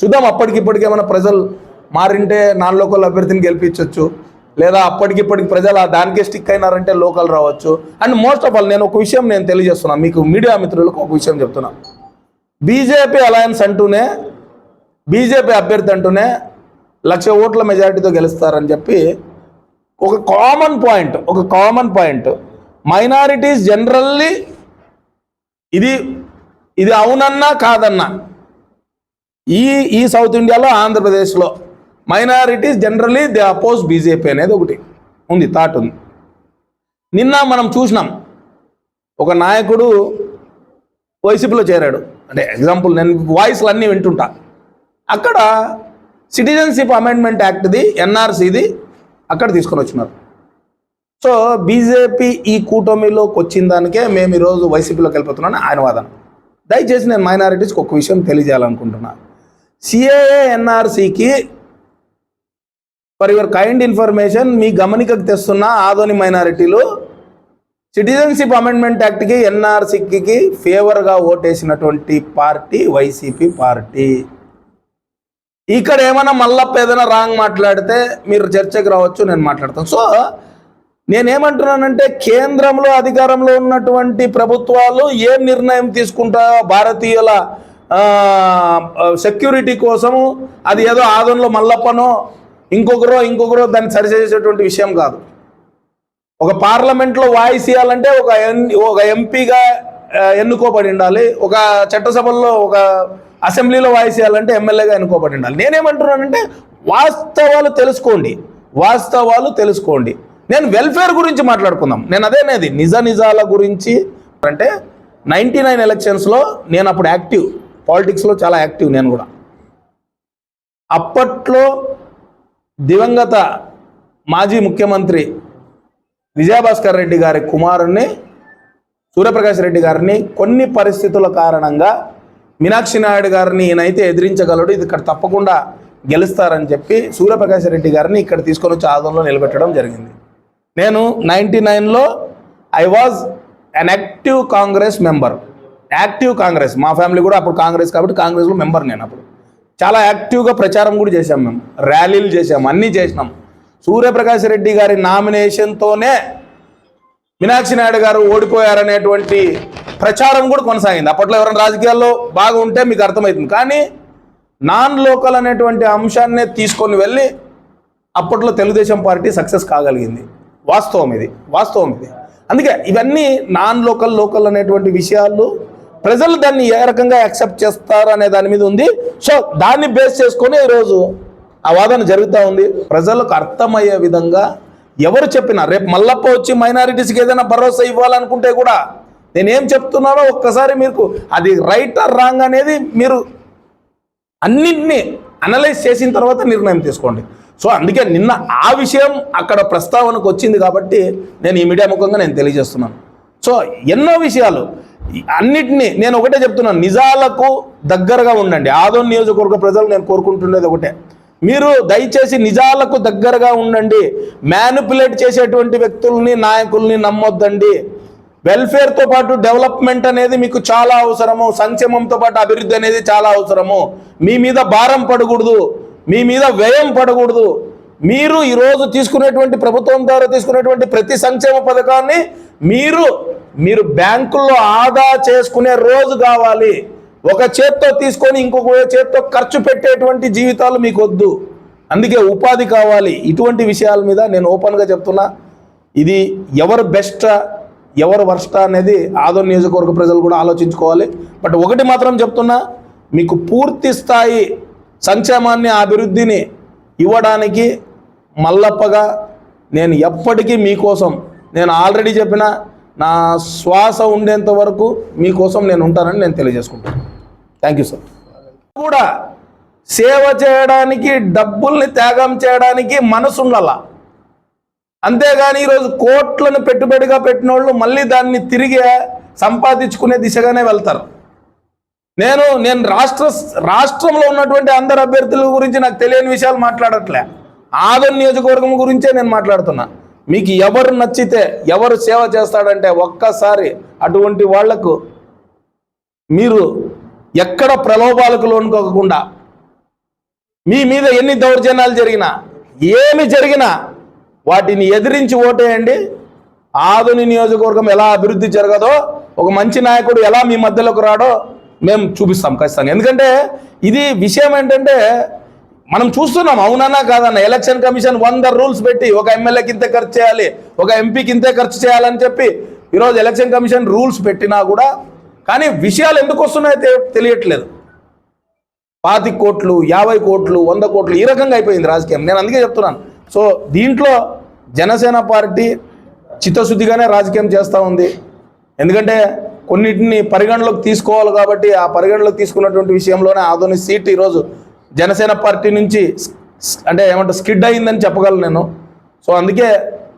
చూద్దాం అప్పటికిప్పటికి ఏమైనా ప్రజలు మారింటే నాన్ లోకల్ అభ్యర్థిని గెలిపించవచ్చు లేదా అప్పటికిప్పటికి ప్రజలు ఆ దానికే స్టిక్ అయినారంటే లోకల్ రావచ్చు. అండ్ మోస్ట్ ఆఫ్ ఆల్ నేను ఒక విషయం నేను తెలియజేస్తున్నాను మీకు మీడియా మిత్రులకు ఒక విషయం చెప్తున్నా. బీజేపీ అలయన్స్ అంటూనే బీజేపీ అభ్యర్థి అంటూనే లక్ష ఓట్ల మెజారిటీతో గెలుస్తారని చెప్పి ఒక కామన్ పాయింట్ ఒక కామన్ పాయింట్. మైనారిటీస్ జనరల్లీ ఇది ఇది అవునన్నా కాదన్నా ఈ ఈ సౌత్ ఇండియాలో ఆంధ్రప్రదేశ్లో minorities generally they oppose BJP అనేది ఒకటి ఉంది థాట్ ఉంది. నిన్న మనం చూసినాం ఒక నాయకుడు వైసీపీలో చేరాడు. అంటే ఎగ్జాంపుల్ నేను వాయిస్లు అన్నీ వింటుంటా. అక్కడ సిటిజన్షిప్ అమెండ్మెంట్ యాక్ట్ది ఎన్ఆర్సీది అక్కడ తీసుకొని వచ్చినారు. సో బీజేపీ ఈ కూటమిలోకి వచ్చిన దానికే మేము ఈరోజు వైసీపీలోకి వెళ్ళిపోతున్నాను ఆయన వాదన. దయచేసి నేను మైనారిటీస్కి ఒక విషయం తెలియజేయాలనుకుంటున్నాను సిఏఎన్ఆర్సీకి ఫర్ యువర్ కైండ్ ఇన్ఫర్మేషన్ మీ గమనికకు తెస్తున్న ఆదోని మైనారిటీలు సిటిజన్షిప్ అమెండ్మెంట్ యాక్ట్కి ఎన్ఆర్సీకి ఫేవర్గా ఓటేసినటువంటి పార్టీ వైసీపీ పార్టీ. ఇక్కడ ఏమైనా మల్లప్ప ఏదైనా రాంగ్ మాట్లాడితే మీరు చర్చకు రావచ్చు నేను మాట్లాడతాను. సో నేనేమంటున్నానంటే కేంద్రంలో అధికారంలో ఉన్నటువంటి ప్రభుత్వాలు ఏ నిర్ణయం తీసుకుంటాయో భారతీయుల సెక్యూరిటీ కోసము అది ఏదో ఆదంలో మల్లప్పనో ఇంకొకరో ఇంకొకరో దాన్ని సరిచేసేటువంటి విషయం కాదు. ఒక పార్లమెంట్లో వాయిస్ ఇవ్వాలంటే ఒక ఎన్ ఒక ఎంపీగా ఎన్నుకోబడి ఉండాలి. ఒక చట్టసభల్లో ఒక అసెంబ్లీలో వాయిస్ ఇవ్వాలంటే ఎమ్మెల్యేగా ఎన్నుకోబడి ఉండాలి. నేనేమంటున్నానంటే వాస్తవాలు తెలుసుకోండి. వాస్తవాలు తెలుసుకోండి. నేను వెల్ఫేర్ గురించి మాట్లాడుకుందాం. నేను అదేనేది నిజ నిజాల గురించి అంటే నైంటీ నైన్ ఎలక్షన్స్లో నేను అప్పుడు యాక్టివ్. పాలిటిక్స్లో చాలా యాక్టివ్ నేను కూడా. అప్పట్లో దివంగత మాజీ ముఖ్యమంత్రి విజయభాస్కర్ రెడ్డి గారి కుమారుణ్ణి సూర్యప్రకాష్ రెడ్డి గారిని కొన్ని పరిస్థితుల కారణంగా మీనాక్షి నాయుడు గారిని ఈయనైతే ఎదిరించగలడు. ఇది ఇక్కడ తప్పకుండా గెలుస్తారని చెప్పి సూర్యప్రకాష్ రెడ్డి గారిని ఇక్కడ తీసుకొని వచ్చి ఆదంలో నిలబెట్టడం జరిగింది. నేను నైంటీ నైన్లో I was an active Congress member. Active Congress మా ఫ్యామిలీ కూడా అప్పుడు కాంగ్రెస్ కాబట్టి కాంగ్రెస్లో మెంబర్ నేను అప్పుడు. చాలా యాక్టివ్గా ప్రచారం కూడా చేశాం మేము. ర్యాలీలు చేసాం అన్నీ చేసినాం. సూర్యప్రకాష్ రెడ్డి గారి నామినేషన్తోనే మీనాక్షి నాయుడు గారు ఓడిపోయారనేటువంటి ప్రచారం కూడా కొనసాగింది. అప్పట్లో ఎవరైనా రాజకీయాల్లో బాగా ఉంటే మీకు అర్థమవుతుంది. కానీ నాన్ లోకల్ అనేటువంటి అంశాన్నే తీసుకొని వెళ్ళి అప్పట్లో తెలుగుదేశం పార్టీ సక్సెస్ కాగలిగింది. వాస్తవం ఇది వాస్తవం ఇది. అందుకే ఇవన్నీ నాన్ లోకల్ లోకల్ అనేటువంటి విషయాలు ప్రజలు దాన్ని ఏ రకంగా యాక్సెప్ట్ చేస్తారు అనే దాని మీద ఉంది. సో దాన్ని బేస్ చేసుకొని ఈరోజు ఆ వాదన జరుగుతూ ఉంది. ప్రజలకు అర్థమయ్యే విధంగా ఎవరు చెప్పినా రేపు మల్లప్ప వచ్చి మైనారిటీస్కి ఏదైనా భరోసా ఇవ్వాలనుకుంటే కూడా నేనేం చెప్తున్నానో ఒక్కసారి మీకు అది రైట్ ఆర్ రాంగ్ అనేది మీరు అన్నింటినీ అనలైజ్ చేసిన తర్వాత నిర్ణయం తీసుకోండి. సో అందుకే నిన్న ఆ విషయం అక్కడ ప్రస్తావనకు వచ్చింది కాబట్టి నేను ఈ మీడియా ముఖంగా నేను తెలియజేస్తున్నాను. సో ఎన్నో విషయాలు అన్నిటినీ నేను ఒకటే చెప్తున్నాను నిజాలకు దగ్గరగా ఉండండి. ఆదోన్ నియోజకవర్గ ప్రజలు నేను కోరుకుంటున్నది ఒకటే. మీరు దయచేసి నిజాలకు దగ్గరగా ఉండండి. మ్యానిపులేట్ చేసేటువంటి వ్యక్తుల్ని నాయకుల్ని నమ్మొద్దండి. వెల్ఫేర్తో పాటు డెవలప్మెంట్ అనేది మీకు చాలా అవసరము. సంక్షేమంతో పాటు అభివృద్ధి అనేది చాలా అవసరము. మీ మీద భారం పడకూడదు. మీ మీద వ్యయం పడకూడదు. మీరు ఈరోజు తీసుకునేటువంటి ప్రభుత్వం ద్వారా తీసుకునేటువంటి ప్రతి సంక్షేమ పథకాన్ని మీరు మీరు బ్యాంకుల్లో ఆదా చేసుకునే రోజు కావాలి. ఒక చేత్తో తీసుకొని ఇంకొక చేత్తో ఖర్చు పెట్టేటువంటి జీవితాలు మీకు వద్దు. అందుకే ఉపాధి కావాలి. ఇటువంటి విషయాల మీద నేను ఓపెన్గా చెప్తున్నా. ఇది ఎవరు బెస్ట్ ఎవరు వర్స్ట్ అనేది ఆదో నియోజకవర్గ ప్రజలు కూడా ఆలోచించుకోవాలి. బట్ ఒకటి మాత్రం చెప్తున్నా మీకు పూర్తి స్థాయి సంక్షేమాన్ని అభివృద్ధిని ఇవ్వడానికి మల్లప్పగా నేను ఎప్పటికీ మీకోసం నేను ఆల్రెడీ చెప్పిన నా శ్వాస ఉండేంత వరకు మీకోసం నేను ఉంటానని నేను తెలియజేసుకుంటాను థ్యాంక్ యూ సార్ కూడా సేవ చేయడానికి డబ్బుల్ని త్యాగం చేయడానికి మనసు ఉండాల అంతేగాని ఈరోజు కోట్లను పెట్టుబడిగా పెట్టిన వాళ్ళు మళ్ళీ దాన్ని తిరిగి సంపాదించుకునే దిశగానే వెళ్తారు. నేను నేను రాష్ట్ర రాష్ట్రంలో ఉన్నటువంటి అందరు అభ్యర్థుల గురించి నాకు తెలియని విషయాలు మాట్లాడట్లే. ఆదం నియోజకవర్గం గురించే నేను మాట్లాడుతున్నా. మీకు ఎవరు నచ్చితే ఎవరు సేవ చేస్తాడంటే ఒక్కసారి అటువంటి వాళ్ళకు మీరు ఎక్కడ ప్రలోభాలకు లోనుకోకుండా మీ మీద ఎన్ని దౌర్జన్యాలు జరిగినా ఏమి జరిగినా వాటిని ఎదిరించి ఓటేయండి. ఆధుని నియోజకవర్గం ఎలా అభివృద్ధి జరగదో ఒక మంచి నాయకుడు ఎలా మీ మధ్యలోకి రాడో మేము చూపిస్తాం ఖచ్చితంగా. ఎందుకంటే ఇది విషయం ఏంటంటే మనం చూస్తున్నాం అవునన్నా కాదన్న. ఎలక్షన్ కమిషన్ వంద రూల్స్ పెట్టి ఒక ఎమ్మెల్యేకి ఇంతే ఖర్చు చేయాలి ఒక ఎంపీకి ఇంతే ఖర్చు చేయాలని చెప్పి ఈరోజు ఎలక్షన్ కమిషన్ రూల్స్ పెట్టినా కూడా కానీ విషయాలు ఎందుకు వస్తున్నాయో తెలియట్లేదు. పాతి కోట్లు యాభై కోట్లు వంద కోట్లు ఈ రకంగా అయిపోయింది రాజకీయం. నేను అందుకే చెప్తున్నాను. సో దీంట్లో జనసేన పార్టీ చిత్తశుద్ధిగానే రాజకీయం చేస్తూ ఉంది. ఎందుకంటే కొన్నిటిని పరిగణలోకి తీసుకోవాలి కాబట్టి ఆ పరిగణలోకి తీసుకున్నటువంటి విషయంలోనే ఆధునిక సీట్ ఈరోజు జనసేన పార్టీ నుంచి అంటే ఏమంటారు స్కిడ్ అయిందని చెప్పగలను నేను. సో అందుకే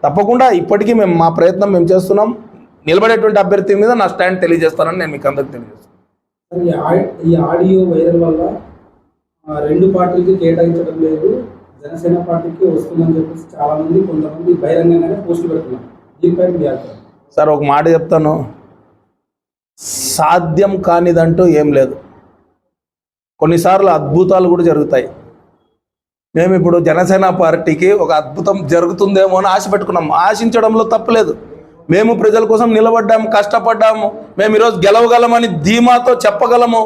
తప్పకుండా ఇప్పటికీ మేము మా ప్రయత్నం మేము చేస్తున్నాం. నిలబడేటువంటి అభ్యర్థి మీద నా స్టాండ్ తెలియజేస్తానని నేను మీకు అందరికి తెలియజేస్తాను ఈ ఆడియో వైరల్ వల్ల రెండు పార్టీలకి కేటాయించడం లేదు. జనసేన పార్టీకి వస్తుందని చెప్పేసి చాలా మంది కొంతమంది బహిరంగంగానే పోస్టులు పెడుతున్నారు. దీనిపై మీ సార్ ఒక మాట చెప్తాను. సాధ్యం కానిదంటూ ఏం లేదు. కొన్నిసార్లు అద్భుతాలు కూడా జరుగుతాయి. మేము ఇప్పుడు జనసేన పార్టీకి ఒక అద్భుతం జరుగుతుందేమో అని ఆశ పెట్టుకున్నాం. ఆశించడంలో తప్పలేదు మేము ప్రజల కోసం నిలబడ్డాము కష్టపడ్డాము. మేము ఈరోజు గెలవగలమని ధీమాతో చెప్పగలము.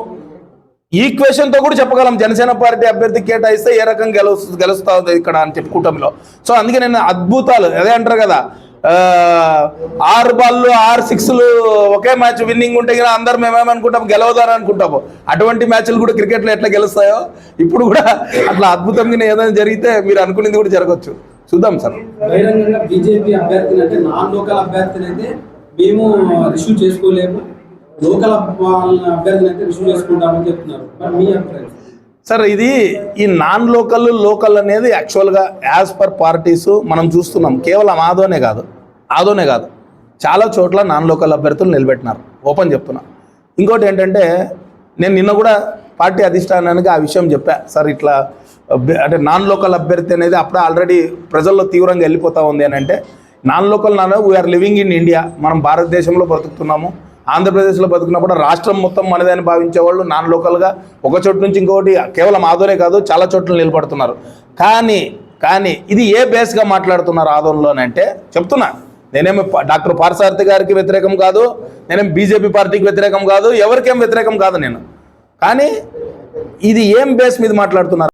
ఈక్వేషన్తో కూడా చెప్పగలం. జనసేన పార్టీ అభ్యర్థి కేటాయిస్తే ఏ రకంగా గెలు గెలుస్తుంది ఇక్కడ అని చెప్పి కూటమిలో. సో అందుకే నేను అద్భుతాలు అదే అంటారు కదా ఆరు బాళ్ళు ఆరు సిక్స్లు ఒకే మ్యాచ్ విన్నింగ్ ఉంటే కదా అందరు మేమేమనుకుంటాం గెలవదారు అనుకుంటాము అటువంటి మ్యాచ్లు కూడా క్రికెట్లో ఎట్లా గెలుస్తాయో ఇప్పుడు కూడా అట్లా అద్భుతంగా ఏదైనా జరిగితే మీరు అనుకునేది కూడా జరగచ్చు. చూద్దాం సార్. బహిరంగంగా బీజేపీ అభ్యర్థిని అంటే నాన్ లోకల్ అభ్యర్థిని అయితే మేము రిసీవ్ చేసుకోలేము. లోకల్ అభ్యర్థిని అయితే రిసీవ్ చేసుకుంటామని చెప్తున్నారు. మరి మీ అభిప్రాయం? సార్ ఇది ఈ నాన్ లోకల్ లోకల్ అనేది యాక్చువల్గా యాజ్ పర్ పార్టీస్ మనం చూస్తున్నాం. కేవలం ఆదోనే కాదు. ఆదోనే కాదు. చాలా చోట్ల నాన్ లోకల్ అభ్యర్థులు నిలబెట్టినారు. ఓపెన్ చెప్తున్నా. ఇంకోటి ఏంటంటే నేను నిన్న కూడా పార్టీ అధిష్టానానికి ఆ విషయం చెప్పా. సార్ ఇట్లా అభ్య- అంటే నాన్ లోకల్ అభ్యర్థి అనేది అప్పుడే ఆల్రెడీ ప్రజల్లో తీవ్రంగా వెళ్ళిపోతా ఉంది అని అంటే non local non we're living in India మనం భారతదేశంలో బ్రతుకుతున్నాము. ఆంధ్రప్రదేశ్లో బతుకున్నప్పుడు రాష్ట్రం మొత్తం మనదే అని భావించే వాళ్ళు నాన్ లోకల్గా. ఒక చోటు నుంచి ఇంకొకటి కేవలం ఆదోనే కాదు చాలా చోట్ల నిలబడుతున్నారు. కానీ కానీ ఇది ఏ బేస్గా మాట్లాడుతున్నారు ఆదోన్లోనంటే చెప్తున్నా. నేనేమి డాక్టర్ పార్సార్థి గారికి వ్యతిరేకం కాదు నేనేం బీజేపీ పార్టీకి వ్యతిరేకం కాదు ఎవరికేం వ్యతిరేకం కాదు నేను. కానీ ఇది ఏం బేస్ మీద మాట్లాడుతున్నారు?